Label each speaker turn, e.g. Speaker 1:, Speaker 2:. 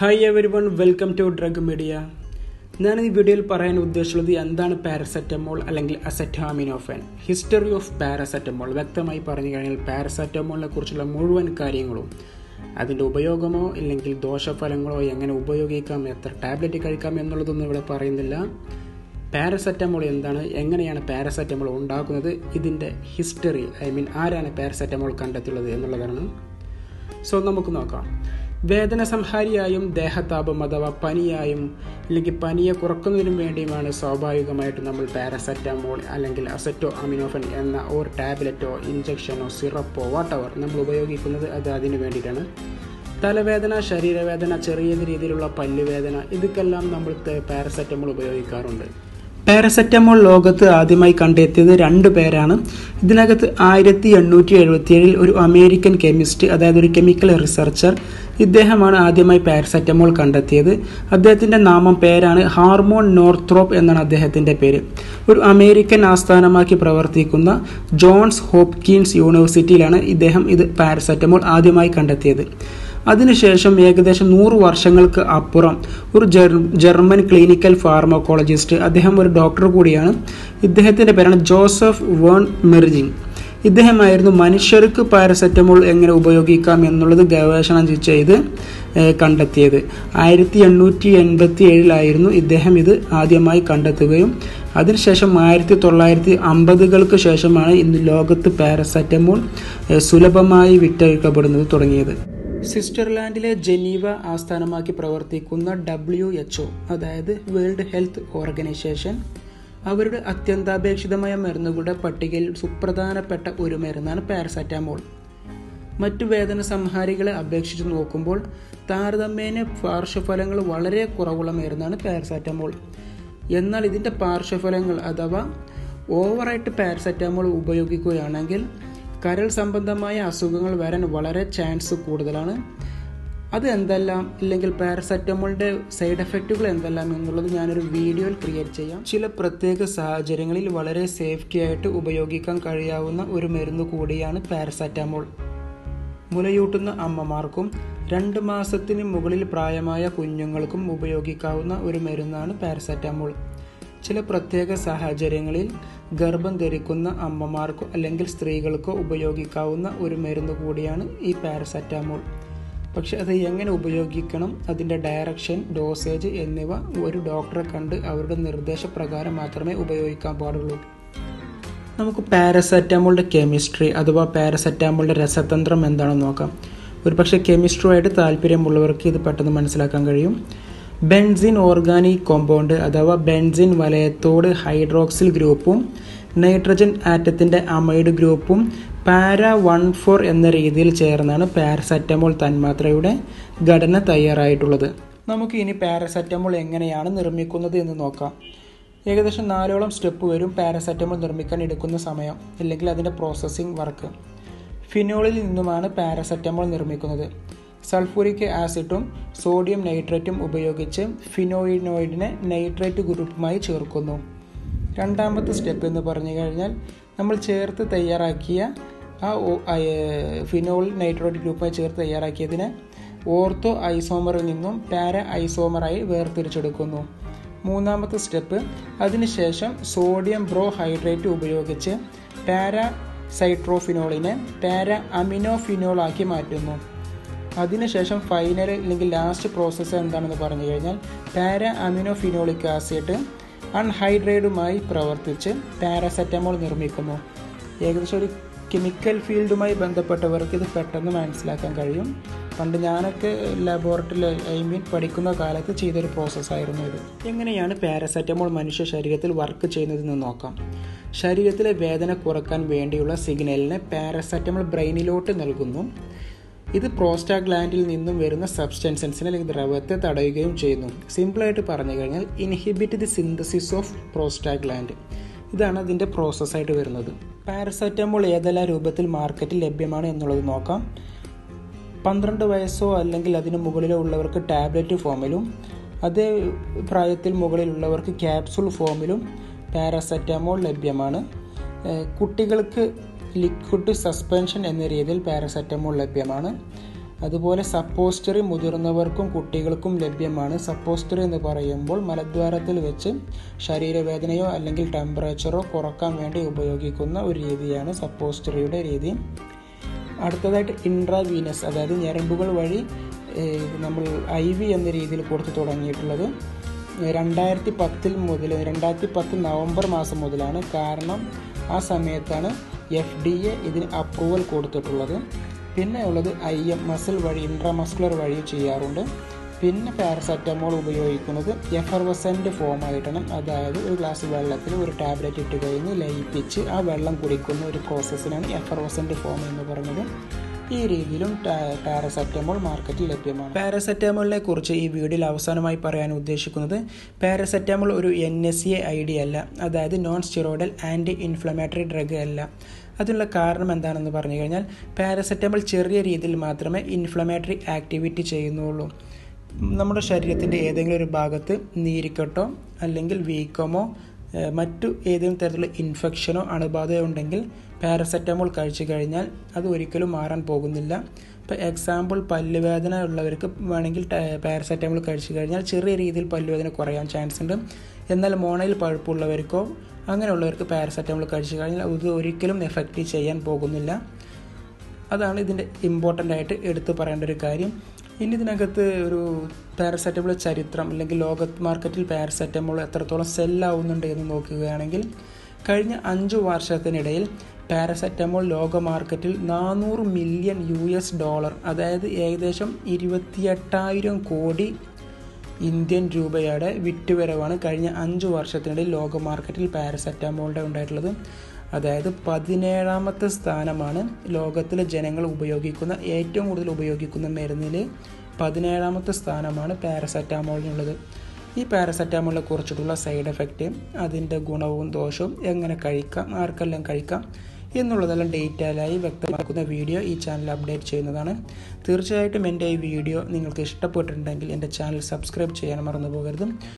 Speaker 1: Hi everyone welcome to drug media ഞാൻ ഈ വീഡിയോയിൽ പറയാൻ ഉദ്ദേശിച്ചുള്ളത് എന്താണ് പാരസെറ്റമോൾ അല്ലെങ്കിൽ അസെറ്റാമിനോഫൻ ഹിസ്റ്ററി ഓഫ് പാരസെറ്റമോൾ വ്യക്തമായി പറഞ്ഞു കഴിഞ്ഞാൽ പാരസെറ്റമോളിനെ കുറിച്ചുള്ള മുഴുവൻ കാര്യങ്ങളും അതിന്റെ ഉപയോഗമോ ഇല്ലെങ്കിൽ ദോഷഫലങ്ങളോ എങ്ങനെ ഉപയോഗിക്കാം എത്ര ടാബ്ലറ്റ് കഴിക്കാം എന്നുള്ളതൊന്നും ഇവിടെ പറയുന്നില്ല. പാരസെറ്റമോൾ എന്താണ് എങ്ങനെയാണ് പാരസെറ്റമോൾ ഉണ്ടാക്കുന്നത് ഇതിന്റെ ഹിസ്റ്ററി ഐ മീൻ ആരാണ് പാരസെറ്റമോൾ കണ്ടെത്തിയുള്ളത് എന്നുള്ളതാണ്. സോ നമുക്ക് നോക്കാം. വേദന സംഹാരിയായും ദേഹതാപം അഥവാ പനിയായും അല്ലെങ്കിൽ പനിയെ കുറക്കുന്നതിനും വേണ്ടിയുമാണ് സ്വാഭാവികമായിട്ട് നമ്മൾ പാരസെറ്റമോൾ അല്ലെങ്കിൽ അസറ്റോ അമിനോഫൻ എന്ന ഓർ ടാബ്ലറ്റോ ഇഞ്ചക്ഷനോ സിറപ്പോ വാട്ടവർ നമ്മൾ ഉപയോഗിക്കുന്നത് അത് അതിന് വേണ്ടിയിട്ടാണ്. തലവേദന ശരീരവേദന ചെറിയ രീതിയിലുള്ള പല്ലുവേദന ഇതൊക്കെല്ലാം നമ്മൾ പാരസെറ്റമോൾ ഉപയോഗിക്കാറുണ്ട്. പാരസെറ്റമോൾ ലോകത്ത് ആദ്യമായി കണ്ടെത്തിയത് രണ്ട് പേരാണ്. ഇതിനകത്ത് ആയിരത്തി എണ്ണൂറ്റി എഴുപത്തിയേഴിൽ ഒരു അമേരിക്കൻ കെമിസ്റ്റ് അതായത് ഒരു കെമിക്കൽ റിസർച്ചർ ഇദ്ദേഹമാണ് ആദ്യമായി പാരസെറ്റമോൾ കണ്ടെത്തിയത്. അദ്ദേഹത്തിന്റെ നാമം പേരാണ് ഹാർമോൺ നോർത്രോപ്പ് എന്നാണ് അദ്ദേഹത്തിന്റെ പേര്. ഒരു അമേരിക്കൻ ആസ്ഥാനമാക്കി പ്രവർത്തിക്കുന്ന ജോൺസ് ഹോപ്കിൻസ് യൂണിവേഴ്സിറ്റിയിലാണ് ഇദ്ദേഹം ഇത് പാരസെറ്റമോൾ ആദ്യമായി കണ്ടെത്തിയത്. അതിനുശേഷം ഏകദേശം നൂറ് വർഷങ്ങൾക്ക് അപ്പുറം ഒരു ജർമ്മൻ ക്ലിനിക്കൽ ഫാർമക്കോളജിസ്റ്റ് അദ്ദേഹം ഒരു ഡോക്ടർ കൂടിയാണ്. ഇദ്ദേഹത്തിന്റെ പേരാണ് ജോസഫ് വേൺ മെർജിൻ. ഇദ്ദേഹമായിരുന്നു മനുഷ്യർക്ക് പാരസെറ്റമോൾ എങ്ങനെ ഉപയോഗിക്കാം എന്നുള്ളത് ഗവേഷണം ചെയ്ത് കണ്ടെത്തിയത്. ആയിരത്തി എണ്ണൂറ്റി എൺപത്തി ഏഴിലായിരുന്നു ഇദ്ദേഹം ഇത് ആദ്യമായി കണ്ടെത്തുകയും അതിനുശേഷം ആയിരത്തി തൊള്ളായിരത്തി അമ്പതുകൾക്ക് ശേഷമാണ് ഇന്ന് ലോകത്ത് പാരസെറ്റമോൾ സുലഭമായി വിറ്റഴിക്കപ്പെടുന്നത് തുടങ്ങിയത്. സ്വിറ്റ്സർലാൻഡിലെ ജനീവ ആസ്ഥാനമാക്കി പ്രവർത്തിക്കുന്ന ഡബ്ല്യു അതായത് വേൾഡ് ഹെൽത്ത് ഓർഗനൈസേഷൻ അവരുടെ അത്യന്താപേക്ഷിതമായ മരുന്നുകളുടെ പട്ടികയിൽ സുപ്രധാനപ്പെട്ട ഒരു മരുന്നാണ് പാരസെറ്റാമോൾ. മറ്റു വേദന സംഹാരികളെ അപേക്ഷിച്ച് നോക്കുമ്പോൾ താരതമ്യേന പാർശ്വഫലങ്ങൾ വളരെ കുറവുള്ള മരുന്നാണ് പാരസെറ്റാമോൾ. എന്നാൽ ഇതിന്റെ പാർശ്വഫലങ്ങൾ അഥവാ ഓവറായിട്ട് പാരസെറ്റാമോൾ ഉപയോഗിക്കുകയാണെങ്കിൽ കരൾ സംബന്ധമായ അസുഖങ്ങൾ വരാൻ വളരെ ചാൻസ് കൂടുതലാണ്. അത് എന്തെല്ലാം ഇല്ലെങ്കിൽ പാരസെറ്റമോളിന്റെ സൈഡ് എഫക്റ്റുകൾ എന്തെല്ലാം എന്നുള്ളത് ഞാനൊരു വീഡിയോയിൽ ക്രിയേറ്റ് ചെയ്യാം. ചില പ്രത്യേക സാഹചര്യങ്ങളിൽ വളരെ സേഫ്റ്റി ആയിട്ട് ഉപയോഗിക്കാൻ കഴിയാവുന്ന ഒരു മരുന്ന് കൂടിയാണ് പാരസെറ്റമോൾ. മുലയൂട്ടുന്ന അമ്മമാർക്കും രണ്ട് മാസത്തിന് മുകളിൽ പ്രായമായ കുഞ്ഞുങ്ങൾക്കും ഉപയോഗിക്കാവുന്ന ഒരു മരുന്നാണ് പാരസെറ്റമോൾ. ചില പ്രത്യേക സാഹചര്യങ്ങളിൽ ഗർഭം ധരിക്കുന്ന അമ്മമാർക്കോ അല്ലെങ്കിൽ സ്ത്രീകൾക്കോ ഉപയോഗിക്കാവുന്ന ഒരു മരുന്ന് കൂടിയാണ് ഈ പാരസെറ്റാമോൾ. പക്ഷെ അത് എങ്ങനെ ഉപയോഗിക്കണം അതിന്റെ ഡയറക്ഷൻ ഡോസേജ് എന്നിവ ഒരു ഡോക്ടറെ കണ്ട് അവരുടെ നിർദ്ദേശപ്രകാരം മാത്രമേ ഉപയോഗിക്കാൻ പാടുള്ളൂ. നമുക്ക് പാരസെറ്റാമോളിന്റെ കെമിസ്ട്രി അഥവാ പാരസെറ്റാമോളിന്റെ രസതന്ത്രം എന്താണെന്ന് നോക്കാം. ഒരു പക്ഷേ കെമിസ്ട്രിയുമായിട്ട് താല്പര്യമുള്ളവർക്ക് ഇത് പെട്ടെന്ന് മനസ്സിലാക്കാൻ കഴിയും. ബെൻസിൻ ഓർഗാനിക് കോമ്പൗണ്ട് അഥവാ ബെൻസിൻ വലയത്തോട് ഹൈഡ്രോക്സിൽ ഗ്രൂപ്പും നൈട്രജൻ ആറ്റത്തിന്റെ അമൈഡ് ഗ്രൂപ്പും പാര വൺ ഫോർ എന്ന രീതിയിൽ ചേർന്നാണ് പാരസെറ്റമോൾ തന്മാത്രയുടെ ഘടന തയ്യാറായിട്ടുള്ളത്. നമുക്ക് ഇനി പാരസെറ്റമോൾ എങ്ങനെയാണ് നിർമ്മിക്കുന്നത് എന്ന് നോക്കാം. ഏകദേശം നാലോളം സ്റ്റെപ്പ് വരും പാരസെറ്റമോൾ നിർമ്മിക്കാൻ എടുക്കുന്ന സമയം അല്ലെങ്കിൽ അതിന്റെ പ്രോസസ്സിംഗ് വർക്ക് ഫിനോളിൽ നിന്നുമാണ് പാരസെറ്റമോൾ നിർമ്മിക്കുന്നത്. സൾഫൂരിക് ആസിഡും സോഡിയം നൈട്രേറ്റും ഉപയോഗിച്ച് ഫിനോയിനോയിഡിനെ നൈട്രേറ്റ് ഗ്രൂപ്പുമായി ചേർക്കുന്നു. രണ്ടാമത്തെ സ്റ്റെപ്പ് എന്ന് പറഞ്ഞു കഴിഞ്ഞാൽ നമ്മൾ ചേർത്ത് തയ്യാറാക്കിയ ആ ഫിനോൾ നൈട്രേറ്റ് ഗ്രൂപ്പുമായി ചേർത്ത് തയ്യാറാക്കിയതിനെ ഓർത്തോ ഐസോമറിൽ നിന്നും പാര ഐസോമറായി വേർതിരിച്ചെടുക്കുന്നു. മൂന്നാമത്തെ സ്റ്റെപ്പ് അതിനുശേഷം സോഡിയം ബ്രോ ഹൈഡ്രേറ്റ് ഉപയോഗിച്ച് പാര സൈട്രോഫിനോളിനെ പാര അമിനോഫിനോളാക്കി മാറ്റുന്നു. അതിനുശേഷം ഫൈനൽ അല്ലെങ്കിൽ ലാസ്റ്റ് പ്രോസസ്സ് എന്താണെന്ന് പറഞ്ഞു കഴിഞ്ഞാൽ പാര അമിനോഫിനോളിക് ആസിഡ് അൺഹൈഡ്രേഡുമായി പ്രവർത്തിച്ച് പാരസെറ്റമോൾ നിർമ്മിക്കുന്നു. ഏകദേശം ഒരു കെമിക്കൽ ഫീൽഡുമായി ബന്ധപ്പെട്ടവർക്ക് ഇത് പെട്ടെന്ന് മനസ്സിലാക്കാൻ കഴിയും. പണ്ട് ഞാനൊക്കെ ലബോറട്ടറിയിൽ ഐ മീൻ പഠിക്കുന്ന കാലത്ത് ചെയ്തൊരു പ്രോസസ്സായിരുന്നു ഇത്. എങ്ങനെയാണ് പാരസെറ്റമോൾ മനുഷ്യ ശരീരത്തിൽ വർക്ക് ചെയ്യുന്നതെന്ന് നോക്കാം. ശരീരത്തിലെ വേദന കുറയ്ക്കാൻ വേണ്ടിയുള്ള സിഗ്നലിനെ പാരസെറ്റമോൾ ബ്രെയിനിലോട്ട് നൽകുന്നു. ഇത് പ്രോസ്റ്റാഗ്ലാൻഡിൽ നിന്നും വരുന്ന സബ്സ്റ്റൻസൻസിനെ അല്ലെങ്കിൽ ദ്രവത്തെ തടയുകയും ചെയ്യുന്നു. സിമ്പിളായിട്ട് പറഞ്ഞു കഴിഞ്ഞാൽ inhibit the synthesis of prostaglandin ഇതാണ് അതിന്റെ പ്രോസസ്സായിട്ട് വരുന്നത്. പാരസെറ്റമോൾ ഏതെല്ലാം രൂപത്തിൽ മാർക്കറ്റിൽ ലഭ്യമാണ് എന്നുള്ളത് നോക്കാം. പന്ത്രണ്ട് വയസ്സോ അല്ലെങ്കിൽ അതിന് മുകളിലോ ഉള്ളവർക്ക് ടാബ്ലറ്റ് ഫോമിലും അതേ പ്രായത്തിൽ മുകളിലുള്ളവർക്ക് ക്യാപ്സൂൾ ഫോമിലും പാരസെറ്റമോൾ ലഭ്യമാണ്. കുട്ടികൾക്ക് ലിക്വിഡ് സസ്പെൻഷൻ എന്ന രീതിയിൽ പാരസെറ്റമോൾ ലഭ്യമാണ്. അതുപോലെ സപ്പോസ്റ്ററി മുതിർന്നവർക്കും കുട്ടികൾക്കും ലഭ്യമാണ്. സപ്പോസ്റ്ററി എന്ന് പറയുമ്പോൾ മലദ്വാരത്തിൽ വെച്ച് ശരീരവേദനയോ അല്ലെങ്കിൽ ടെമ്പറേച്ചറോ കുറയ്ക്കാൻ വേണ്ടി ഉപയോഗിക്കുന്ന ഒരു രീതിയാണ് സപ്പോസ്റ്ററിയുടെ രീതി. അടുത്തതായിട്ട് ഇൻട്രാവീനസ് അതായത് ഞരമ്പുകൾ വഴി നമ്മൾ ഐ വി എന്ന രീതിയിൽ കൊടുത്തു തുടങ്ങിയിട്ടുള്ളത്. രണ്ടായിരത്തി പത്തിൽ മുതൽ രണ്ടായിരത്തി പത്ത് നവംബർ മാസം മുതലാണ്. കാരണം ആ സമയത്താണ് എഫ് ഡി എ ഇതിന് അപ്രൂവൽ കൊടുത്തിട്ടുള്ളത്. പിന്നെ ഉള്ളത് ഐ എം മസിൽ വഴി ഇൻട്രാമസ്കുലർ വഴി ചെയ്യാറുണ്ട്. പിന്നെ പാരസെറ്റമോൾ ഉപയോഗിക്കുന്നത് എഫർവസന്റ് ഫോമായിട്ടാണ്. അതായത് ഒരു ഗ്ലാസ് വെള്ളത്തിൽ ഒരു ടാബ്ലറ്റ് ഇട്ട് കഴിഞ്ഞ് ലയിപ്പിച്ച് ആ വെള്ളം കുടിക്കുന്ന ഒരു പ്രോസസ്സിനാണ് എഫർവസന്റ് ഫോം എന്ന് പറയുന്നത്. ഈ രീതിയിലും പാരസെറ്റമോൾ മാർക്കറ്റിൽ ലഭ്യമാണ്. പാരസെറ്റമോളിനെ കുറിച്ച് ഈ വീഡിയോയിൽ അവസാനമായി പറയാൻ ഉദ്ദേശിക്കുന്നത് പാരസെറ്റമോൾ ഒരു N S A I D അല്ല. അതായത് non steroidal anti inflammatory drug അല്ല. അതിനുള്ള കാരണം എന്താണെന്ന് പറഞ്ഞു കഴിഞ്ഞാൽ പാരസെറ്റമോൾ ചെറിയ രീതിയിൽ മാത്രമേ ഇൻഫ്ലമേറ്ററി ആക്ടിവിറ്റി ചെയ്യുന്നുള്ളൂ. നമ്മുടെ ശരീരത്തിന്റെ ഏതെങ്കിലും ഒരു ഭാഗത്ത് നീരിക്കട്ടോ അല്ലെങ്കിൽ വീക്കമോ മറ്റു ഏതെങ്കിലും തരത്തിലുള്ള ഇൻഫെക്ഷനോ അണുബാധയോ ഉണ്ടെങ്കിൽ പാരസെറ്റമോൾ കഴിച്ചു കഴിഞ്ഞാൽ അത് ഒരിക്കലും മാറാൻ പോകുന്നില്ല. ഇപ്പോൾ എക്സാമ്പിൾ പല്ലുവേദന ഉള്ളവർക്ക് വേണമെങ്കിൽ പാരസെറ്റമോൾ കഴിച്ചു കഴിഞ്ഞാൽ ചെറിയ രീതിയിൽ പല്ലുവേദന കുറയാൻ ചാൻസ് ഉണ്ട്. എന്നാൽ മോണയിൽ പഴുപ്പുള്ളവർക്കോ അങ്ങനെയുള്ളവർക്ക് പാരസെറ്റമോൾ കഴിച്ചു കഴിഞ്ഞാൽ ഇത് ഒരിക്കലും എഫക്റ്റ് ചെയ്യാൻ പോകുന്നില്ല. അതാണ് ഇതിന്റെ ഇമ്പോർട്ടന്റ് ആയിട്ട് എടുത്തു പറയേണ്ട ഒരു കാര്യം. ഇനി ഇതിനകത്ത് ഒരു പാരസെറ്റമോൾ ചരിത്രം അല്ലെങ്കിൽ ലോക മാർക്കറ്റിൽ പാരസെറ്റമോൾ എത്രത്തോളം സെല്ലാവുന്നുണ്ട് എന്ന് നോക്കുകയാണെങ്കിൽ കഴിഞ്ഞ അഞ്ച് വർഷത്തിനിടയിൽ പാരസെറ്റമോൾ ലോക മാർക്കറ്റിൽ നാനൂറ് മില്യൺ യു എസ് ഡോളർ അതായത് ഏകദേശം ഇരുപത്തിയെട്ടായിരം കോടി ഇന്ത്യൻ രൂപയുടെ വിറ്റുവരവാണ് കഴിഞ്ഞ അഞ്ച് വർഷത്തിനിടയിൽ ലോക മാർക്കറ്റിൽ പാരസെറ്റാമോളിന്റെ ഉണ്ടായിട്ടുള്ളത്. അതായത് പതിനേഴാമത്തെ സ്ഥാനമാണ് ലോകത്തിലെ ജനങ്ങൾ ഉപയോഗിക്കുന്ന ഏറ്റവും കൂടുതൽ ഉപയോഗിക്കുന്ന മരുന്നിൽ പതിനേഴാമത്തെ സ്ഥാനമാണ് പാരസെറ്റാമോളിനുള്ളത്. ഈ പാരസെറ്റാമോളിനെ കുറിച്ചിട്ടുള്ള സൈഡ് എഫക്റ്റ് അതിന്റെ ഗുണവും ദോഷവും എങ്ങനെ കഴിക്കാം ആർക്കെല്ലാം കഴിക്കാം എന്നുള്ളതെല്ലാം ഡീറ്റെയിലായി വ്യക്തമാക്കുന്ന വീഡിയോ ഈ ചാനൽ അപ്ഡേറ്റ് ചെയ്യുന്നതാണ്. തീർച്ചയായിട്ടും എന്റെ ഈ വീഡിയോ നിങ്ങൾക്ക് ഇഷ്ടപ്പെട്ടിട്ടുണ്ടെങ്കിൽ എന്റെ ചാനൽ സബ്സ്ക്രൈബ് ചെയ്യാൻ മറന്നു പോകരുത്.